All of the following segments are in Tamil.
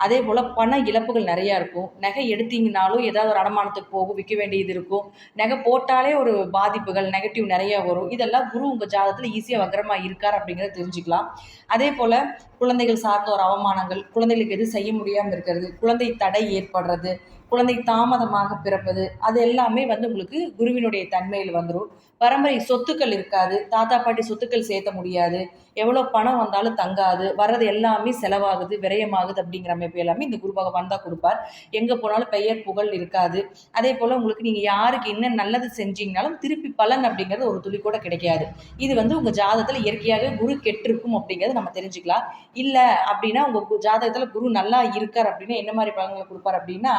அதே போல் பண இழப்புகள் நிறையா இருக்கும். நகை எடுத்தீங்கனாலும் ஏதாவது ஒரு அடமானத்துக்கு போகும் விற்க வேண்டியது இருக்கும். நகை போட்டாலே ஒரு பாதிப்புகள் நெகட்டிவ் நிறையா வரும். இதெல்லாம் குரு உங்கள் ஜாதகத்தில் ஈஸியாக வக்கரமாக இருக்கார் அப்படிங்கிறத தெரிஞ்சுக்கலாம். அதே போல் குழந்தைகள் சார்ந்த ஒரு அவமானங்கள் குழந்தைகளுக்கு எது செய்ய முடியாமல் இருக்கிறது குழந்தை தடை ஏற்படுறது குழந்தை தாமதமாக பிறப்பது அது எல்லாமே வந்து உங்களுக்கு குருவினுடைய தன்மையில் வந்துடும் பரம்பரை சொத்துக்கள் இருக்காது தாத்தா பாட்டி சொத்துக்கள் சேர்த்த முடியாது எவ்வளோ பணம் வந்தாலும் தங்காது வர்றது எல்லாமே செலவாகுது விரயமாகுது அப்படிங்கிற அமைப்பு எல்லாமே இந்த குரு பகவான் தான் கொடுப்பார். எங்கே போனாலும் பெயர் புகழ் இருக்காது. அதே போல் உங்களுக்கு நீங்கள் யாருக்கு என்ன நல்லது செஞ்சீங்கனாலும் திருப்பி பலன் அப்படிங்கிறது ஒரு துளி கூட கிடைக்காது. இது வந்து உங்கள் ஜாதகத்தில் இயற்கையாகவே குரு கெட்டிருக்கும் அப்படிங்கிறது நம்ம தெரிஞ்சுக்கலாம். இல்லை அப்படின்னா உங்கள் ஜாதகத்தில் குரு நல்லா இருக்கார் அப்படின்னா என்ன மாதிரி பலன்களை கொடுப்பார் அப்படின்னா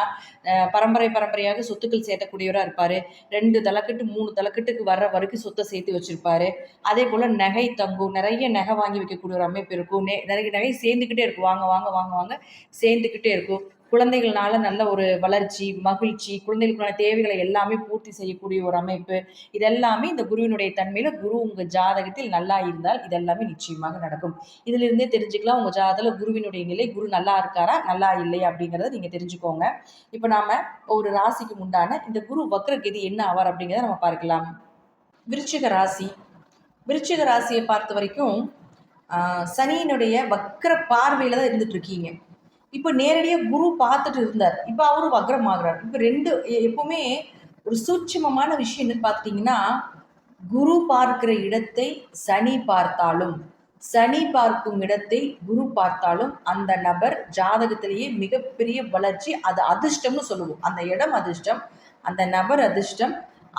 பரம்பரை பரம்பரையாக சொத்துக்கள் சேர்த்தக்கூடியவராக இருப்பார். ரெண்டு தலைக்கட்டு மூணு தலைக்கட்டுக்கு வர்ற வரைக்கும் சொத்தை சேர்த்து வச்சிருப்பாரு. அதே போல் நகை தங்கும் நிறைய நகை வாங்கி வைக்கக்கூடிய ஒரு அமைப்பு இருக்கும். நே நிறைய நகை சேர்ந்துக்கிட்டே இருக்கும். வாங்க வாங்க வாங்க வாங்க சேர்ந்துக்கிட்டே இருக்கும். குழந்தைகள்னால நல்ல ஒரு வளர்ச்சி மகிழ்ச்சி குழந்தைகளுக்கான தேவைகளை எல்லாமே பூர்த்தி செய்யக்கூடிய ஒரு அமைப்பு. இதெல்லாமே இந்த குருவினுடைய தன்மையில் குரு உங்கள் ஜாதகத்தில் நல்லா இருந்தால் இதெல்லாமே நிச்சயமாக நடக்கும். இதிலிருந்தே தெரிஞ்சுக்கலாம் உங்கள் ஜாதகத்தில் குருவினுடைய நிலை குரு நல்லா இருக்காரா நல்லா இல்லையா அப்படிங்கிறத நீங்கள் தெரிஞ்சுக்கோங்க. இப்போ நாம் ஒரு ராசிக்கு உண்டான இந்த குரு வக்ரகதி என்ன ஆவார் அப்படிங்கிறத நம்ம பார்க்கலாம். விருச்சிக ராசி. விருச்சிக ராசியை பார்த்த வரைக்கும் சனியினுடைய வக்கர பார்வையில் தான் இருந்துட்டு இருக்கீங்க. இப்போ நேரடியாக குரு பார்த்துட்டு இருந்தார். இப்போ அவரும் வக்ரம் ஆகிறார் இப்போ ரெண்டு எப்பவுமே ஒரு சூட்சமமான விஷயம் என்னன்னு பார்த்துட்டிங்கன்னா குரு பார்க்கிற இடத்தை சனி பார்த்தாலும் சனி பார்க்கும் இடத்தை குரு பார்த்தாலும் அந்த நபர் ஜாதகத்திலேயே மிகப்பெரிய வளர்ச்சி அது அதிர்ஷ்டம்னு சொல்லுவோம். அந்த இடம் அதிர்ஷ்டம் அந்த நபர் அதிர்ஷ்டம்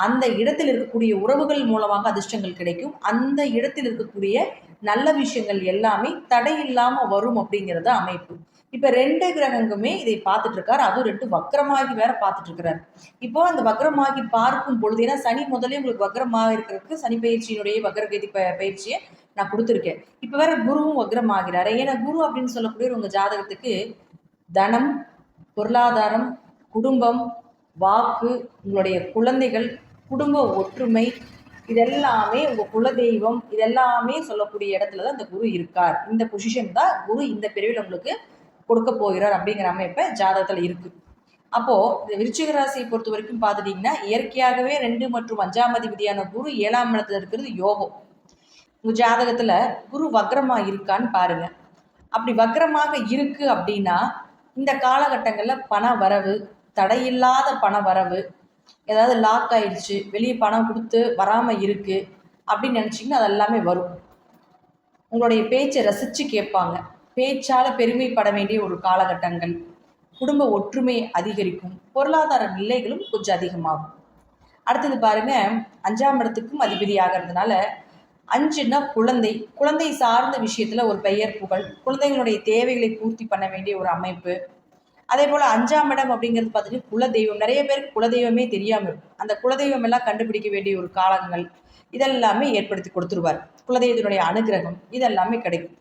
அந்த இடத்தில் இருக்கக்கூடிய உறவுகள் மூலமாக அதிர்ஷ்டங்கள் கிடைக்கும். அந்த இடத்தில் இருக்கக்கூடிய நல்ல விஷயங்கள் எல்லாமே தடையில்லாமல் வரும் அப்படிங்கிறது அமைப்பு. இப்போ ரெண்டு கிரகங்களுமே இதை பார்த்துட்டு இருக்காரு அதுவும் ரெண்டு வக்கரமாகி வேற பார்த்துட்டு இருக்கிறார் இப்போ அந்த வக்கரமாகி பார்க்கும் பொழுது ஏன்னா சனி முதலே உங்களுக்கு வக்கரமாக இருக்கிறதுக்கு சனி பயிற்சியினுடைய வக்கரகதி ப பயிற்சியை நான் கொடுத்துருக்கேன். இப்போ வேற குருவும் வக்கரமாகிறாரு ஏன்னா குரு அப்படின்னு சொல்லக்கூடிய உங்கள் ஜாதகத்துக்கு தனம் பொருளாதாரம் குடும்பம் வாக்கு உங்களுடைய குழந்தைகள் குடும்ப ஒற்றுமை இதெல்லாமே உங்கள் குலதெய்வம் இதெல்லாமே சொல்லக்கூடிய இடத்துல தான் இந்த குரு இருக்கார். இந்த பொசிஷன் தான் குரு இந்த பிரிவில் உங்களுக்கு கொடுக்க போகிறார் அப்படிங்கிற அமைப்பை ஜாதகத்தில் இருக்குது அப்போது இந்த விருச்சிக ராசியை பொறுத்த வரைக்கும் பார்த்துட்டிங்கன்னா இயற்கையாகவே ரெண்டு மற்றும் அஞ்சாம் அதிபதியான குரு ஏழாம் இடத்துல இருக்கிறது யோகம். உங்கள் ஜாதகத்தில் குரு வக்ரமாக இருக்கான்னு பாருங்கள் அப்படி வக்ரமாக இருக்குது அப்படின்னா இந்த காலகட்டங்களில் பண வரவு தடையில்லாத பண வரவு ஏதாவது லாக் ஆயிடுச்சு வெளியே பணம் கொடுத்து வராமல் இருக்குது அப்படின்னு நினச்சிங்கன்னா அது எல்லாமே வரும். உங்களுடைய பேச்சை ரசித்து கேட்பாங்க. பேச்சால் பெருமைப்பட வேண்டிய ஒரு காலகட்டங்கள். குடும்ப ஒற்றுமை அதிகரிக்கும். பொருளாதார நிலைகளும் கொஞ்சம் அதிகமாகும். அடுத்தது பாருங்க அஞ்சாம் இடத்துக்கும் அதிபதி ஆகிறதுனால அஞ்சுன்னா குழந்தை. குழந்தை சார்ந்த விஷயத்தில் ஒரு பெயர் புகழ். குழந்தைகளுடைய தேவைகளை பூர்த்தி பண்ண வேண்டிய ஒரு அமைப்பு. அதே போல் அஞ்சாம் இடம் அப்படிங்கிறது பார்த்துட்டு குலதெய்வம். நிறைய பேருக்கு குலதெய்வமே தெரியாமல் இருக்கும். அந்த குலதெய்வம் எல்லாம் கண்டுபிடிக்க வேண்டிய ஒரு காலங்கள். இதெல்லாமே ஏற்படுத்தி கொடுத்துருவார். குலதெய்வத்தினுடைய அனுகிரகம் இதெல்லாமே கிடைக்கும்.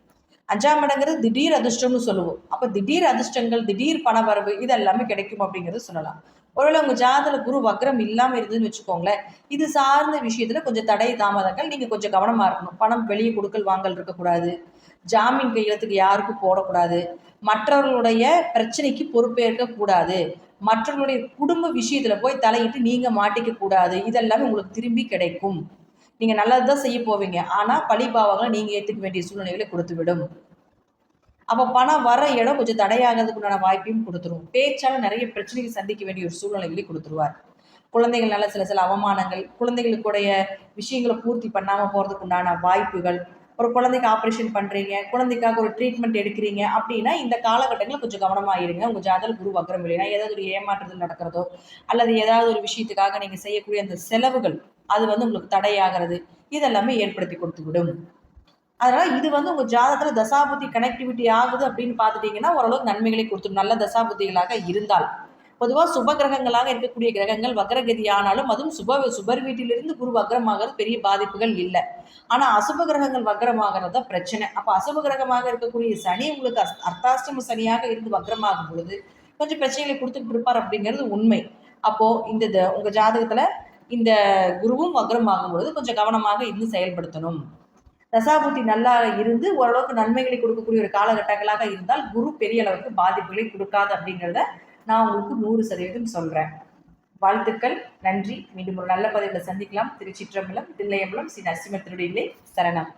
அஞ்சாம் இடங்கிறது திடீர் அதிர்ஷ்டம்னு சொல்லுவோம். அப்போ திடீர் அதிர்ஷ்டங்கள் திடீர் பணவரவு இதெல்லாமே கிடைக்கும் அப்படிங்கிறது சொல்லலாம். ஒருவேளை உங்கள் ஜாதல குரு வக்ரம் இல்லாமல் இருந்ததுன்னு வச்சுக்கோங்களேன் இது சார்ந்த விஷயத்தில் கொஞ்சம் தடை தாமதங்கள் நீங்கள் கொஞ்சம் கவனமாக இருக்கணும். பணம் வெளியே கொடுக்கல் வாங்கல் இருக்கக்கூடாது. ஜாமீன் கையெழுத்துக்கு யாருக்கும் போடக்கூடாது. மற்றவர்களுடைய பிரச்சனைக்கு பொறுப்பேற்கக்கூடாது மற்றவர்களுடைய குடும்ப விஷயத்தில் போய் தலையிட்டு நீங்கள் மாட்டிக்க கூடாது. இதெல்லாமே உங்களுக்கு திரும்பி கிடைக்கும். நீங்கள் நல்லது தான் செய்ய போவீங்க. ஆனால் பழிபாவங்களை நீங்கள் ஏற்றுக்க வேண்டிய சூழ்நிலைகளை கொடுத்துவிடும். அப்போ பணம் வர இடம் கொஞ்சம் தடையாகிறதுக்கு உண்டான வாய்ப்பையும் கொடுத்துரும். பேச்சால் நிறைய பிரச்சனைகள் சந்திக்க வேண்டிய ஒரு சூழ்நிலைகளை கொடுத்துருவார். குழந்தைகள்னால சில சில அவமானங்கள் குழந்தைகளுக்குடைய விஷயங்களை பூர்த்தி பண்ணாமல் போகிறதுக்கு உண்டான வாய்ப்புகள் ஒரு குழந்தைக்கு ஆப்ரேஷன் பண்ணுறீங்க குழந்தைக்காக ஒரு ட்ரீட்மெண்ட் எடுக்கிறீங்க அப்படின்னா இந்த காலகட்டங்களில் கொஞ்சம் கவனமாக இருங்க. உங்கள் ஜாதகம் குரு வக்கரம் இல்லைன்னா ஏதாவது ஒரு ஏமாற்றுதல் நடக்கிறதோ அல்லது ஏதாவது ஒரு விஷயத்துக்காக நீங்கள் செய்யக்கூடிய அந்த செலவுகள் அது வந்து உங்களுக்கு தடையாகிறது. இதெல்லாமே ஏற்படுத்தி கொடுத்து விடும் அதனால் இது வந்து உங்கள் ஜாதகத்தில் தசாபுத்தி கனெக்டிவிட்டி ஆகுது அப்படின்னு பார்த்துட்டிங்கன்னா ஓரளவுக்கு நன்மைகளை கொடுத்துடும் நல்ல தசாபுத்திகளாக இருந்தால். பொதுவாக சுப கிரகங்களாக இருக்கக்கூடிய கிரகங்கள் வக்ரகதி ஆனாலும் அதுவும் சுப சுபர் வீட்டிலிருந்து குரு வக்ரமாகிறது பெரிய பாதிப்புகள் இல்லை. ஆனால் அசுப கிரகங்கள் வக்ரமாகிறது தான் பிரச்சனை. அப்போ அசுப கிரகமாக இருக்கக்கூடிய சனி உங்களுக்கு அஸ்- அர்த்தாஷ்டம சனியாக இருந்து வக்ரமாகும் பொழுது கொஞ்சம் பிரச்சனைகளை கொடுத்துட்டு இருப்பார் அப்படிங்கிறது உண்மை. அப்போது இந்த த- ஜாதகத்தில் இந்த குருவும் வக்ரம் ஆகும்பொழுது கொஞ்சம் கவனமாக இருந்து செயல்படுத்தணும். தசாபுத்தி நல்லா இருந்து ஓரளவுக்கு நன்மைகளை கொடுக்கக்கூடிய ஒரு காலகட்டங்களாக இருந்தால் குரு பெரிய அளவுக்கு பாதிப்புகளை கொடுக்காது அப்படிங்கிறத நான் உங்களுக்கு நூறு சதவீதம் சொல்கிறேன் வாழ்த்துக்கள் நன்றி. மீண்டும் ஒரு நல்ல பதவியில் சந்திக்கலாம். திருச்சிற்றம்பலம் தில்லையம்பலம் ஸ்ரீ நரசிம்ம திருடிலே சரணம்.